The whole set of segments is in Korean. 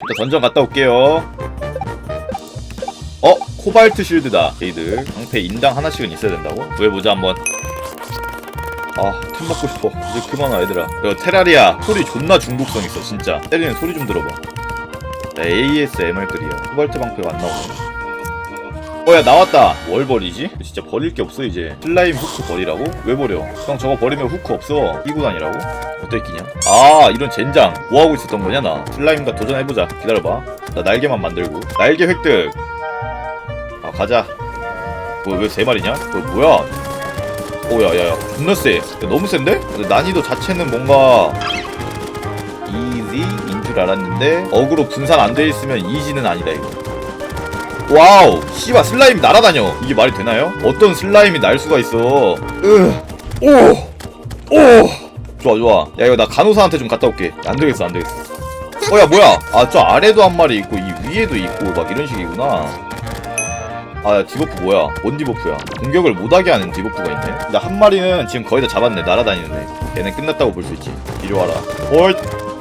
일단 던전 갔다 올게요. 어? 코발트 쉴드다. 얘들 방패 인당 하나씩은 있어야 된다고? 구해보자 한번. 아, 템 먹고 싶어. 이제 그만 와, 얘들아. 그 테라리아 소리 존나 중독성 있어, 진짜. 때리는 소리 좀 들어봐. 자, ASMR들이야. 코발트 방패가 안 나오네. 어, 야, 나왔다. 뭘 버리지? 진짜 버릴 게 없어, 이제. 슬라임 후크 버리라고? 왜 버려? 형, 저거 버리면 후크 없어. 끼고 다니라고? 어떻게 끼냐? 아, 이런 젠장. 뭐 하고 있었던 거냐, 나? 슬라임과 도전해보자. 기다려봐. 나 날개만 만들고. 날개 획득. 아, 가자. 뭐, 왜세 마리냐? 뭐, 뭐야? 오, 야, 야, 야. 존나 세. 야, 너무 센데? 난이도 자체는 뭔가. 이지인 줄 알았는데, 어그로 분산 안 돼 있으면 이지는 아니다, 이거. 와우 씨바 슬라임이 날아다녀. 이게 말이 되나요? 어떤 슬라임이 날 수가 있어. 으오오. 좋아 좋아. 야 이거 나 간호사한테 좀 갔다 올게. 안 되겠어 안 되겠어. 어 야 뭐야? 아 저 아래도 한 마리 있고 이 위에도 있고 막 이런 식이구나. 아 디버프 뭐야? 뭔 디버프야? 공격을 못하게 하는 디버프가 있네? 나 한 마리는 지금 거의 다 잡았네 날아다니는 애 걔는 끝났다고 볼 수 있지. 이리 와라. 오이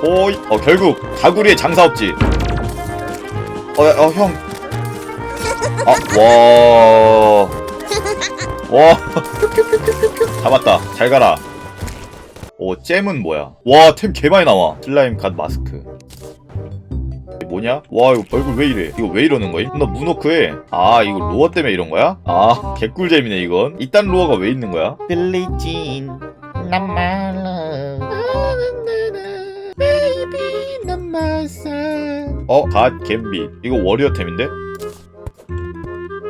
오이 어 결국 다구리의 장사업지. 어형 아, 와. 와. 잡았다. 잘 가라. 오, 잼은 뭐야? 와, 템 개 많이 나와. 슬라임 갓 마스크. 뭐냐? 와, 이거 얼굴 왜 이래? 이거 왜 이러는 거임? 나 무노크해. 아, 이거 로어 때문에 이런 거야? 아, 개꿀잼이네, 이건. 이딴 로어가 왜 있는 거야? 빌리진 난 말라 베이비 난 말싸 어, 갓 갬비. 이거 워리어템인데?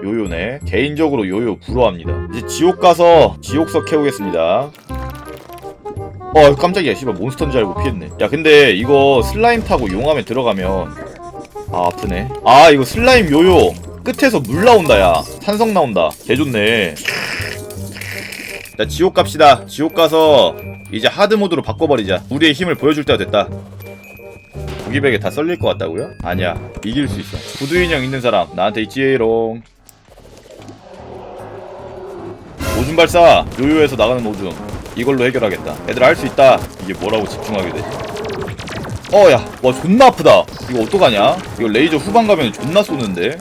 요요네. 개인적으로 요요 부러워합니다. 이제 지옥 가서 지옥석 캐오겠습니다. 어, 깜짝이야. 씨발 몬스터인 줄 알고 피했네. 야, 근데 이거 슬라임 타고 용암에 들어가면 아, 아프네. 아, 이거 슬라임 요요 끝에서 물 나온다, 야. 산성 나온다. 개 좋네. 자, 지옥 갑시다. 지옥 가서 이제 하드 모드로 바꿔버리자. 우리의 힘을 보여줄 때가 됐다. 무기백에 다 썰릴 것 같다고요? 아니야 이길 수 있어 구두 인형 있는 사람 나한테 있지롱 오줌 발사 요요에서 나가는 오줌 이걸로 해결하겠다. 애들 할 수 있다. 이게 뭐라고 집중하게 되지? 어야. 와 존나 아프다. 이거 어떡하냐? 이거 레이저 후방 가면 존나 쏘는데?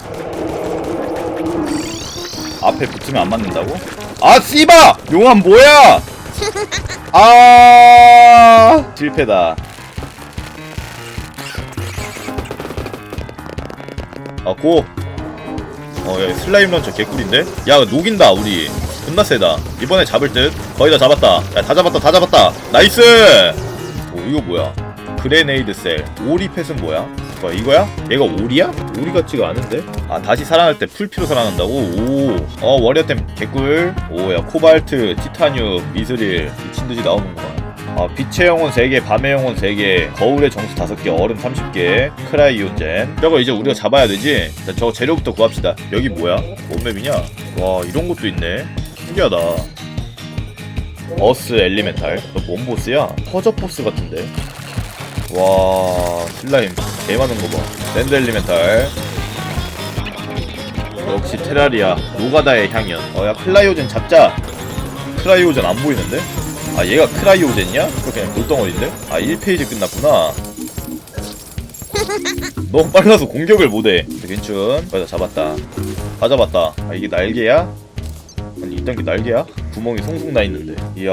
앞에 붙으면 안 맞는다고? 아 씨바! 용암 뭐야? 아! 실패다. 아, 고! 어, 야, 슬라임 런처 개꿀인데? 야, 녹인다, 우리. 존나 세다. 이번에 잡을 듯? 거의 다 잡았다. 야, 다 잡았다, 다 잡았다! 나이스! 오, 이거 뭐야? 그레네이드 셀. 오리 펫은 뭐야? 뭐야, 이거야? 얘가 오리야? 오리 같지가 않은데? 아, 다시 살아날 때 풀피로 살아난다고? 오. 어, 워리어템 개꿀. 오, 야, 코발트, 티타늄, 미스릴. 미친듯이 나오는구나. 아, 빛의 영혼 3개, 밤의 영혼 3개, 거울의 정수 5개, 얼음 30개, 크라이오젠. 저거 이제 우리가 잡아야 되지? 자, 저거 재료부터 구합시다. 여기 뭐야? 뭔 맵이냐? 와, 이런 것도 있네. 신기하다. 어스 엘리멘탈. 너뭔 보스야? 허저 보스 같은데? 와, 슬라임. 개 많은 거 봐. 랜드 엘리멘탈. 역시 테라리아. 노가다의 향연. 어, 야, 클라이오젠 잡자. 크라이오젠 안 보이는데? 아 얘가 크라이오젠이야? 그거 그냥 돌덩어리인데? 아 1페이지 끝났구나 너무 빨라서 공격을 못해 괜춘 거의 다 잡았다 다 잡았다 아 이게 날개야? 아니 이딴 게 날개야? 구멍이 송송 나 있는데. 이야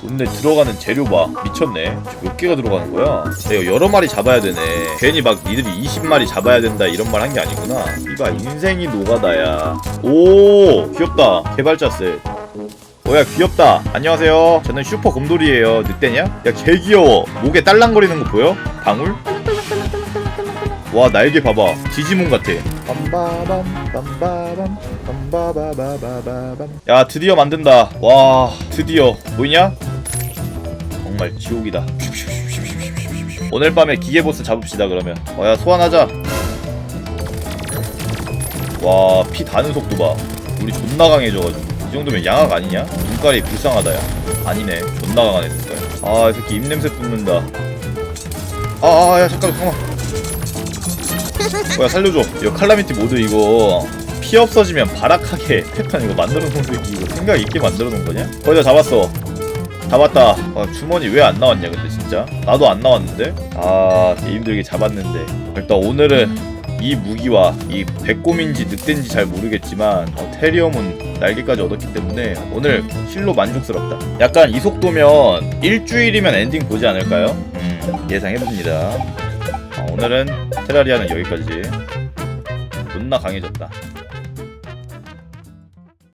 근데 들어가는 재료 봐. 미쳤네. 몇 개가 들어가는 거야? 내가 여러 마리 잡아야 되네. 괜히 막 니들이 20마리 잡아야 된다 이런 말 한 게 아니구나. 이봐 인생이 노가다야. 오 귀엽다. 개발자 셋 뭐야 귀엽다. 안녕하세요. 저는 슈퍼 곰돌이에요. 늑대냐? 야 개 귀여워. 목에 딸랑거리는 거 보여? 방울? 와 날개 봐봐. 디지몬 같아. 빰바밤 빰바밤 빰바바바바밤. 야 드디어 만든다. 와 드디어. 보이냐? 정말 지옥이다. 오늘 밤에 기계보스 잡읍시다 그러면. 어야 소환하자. 와 피 다는 속도 봐. 우리 존나 강해져가지고. 이 정도면 양악 아니냐? 눈깔이 불쌍하다 야. 아니네. 존나 강하네 눈깔 아이 새끼 입냄새 뿜는다. 아야 잠깐만 잠깐만 뭐야 살려줘. 이거 칼라미티 모드 이거 피 없어지면 발악하게 패턴 이거 만들어 놓은 새끼 이거 생각 있게 만들어 놓은 거냐? 거의 다 잡았어. 잡았다. 아, 주머니 왜 안 나왔냐 근데 진짜? 나도 안 나왔는데? 아 힘들게 잡았는데. 일단 오늘은 이 무기와 이 백곰인지 늑대인지 잘 모르겠지만 어, 테리엄은 날개까지 얻었기 때문에 오늘 실로 만족스럽다. 약간 이 속도면 일주일이면 엔딩 보지 않을까요? 음, 예상해봅니다. 어, 오늘은 테라리아는 여기까지. 존나 강해졌다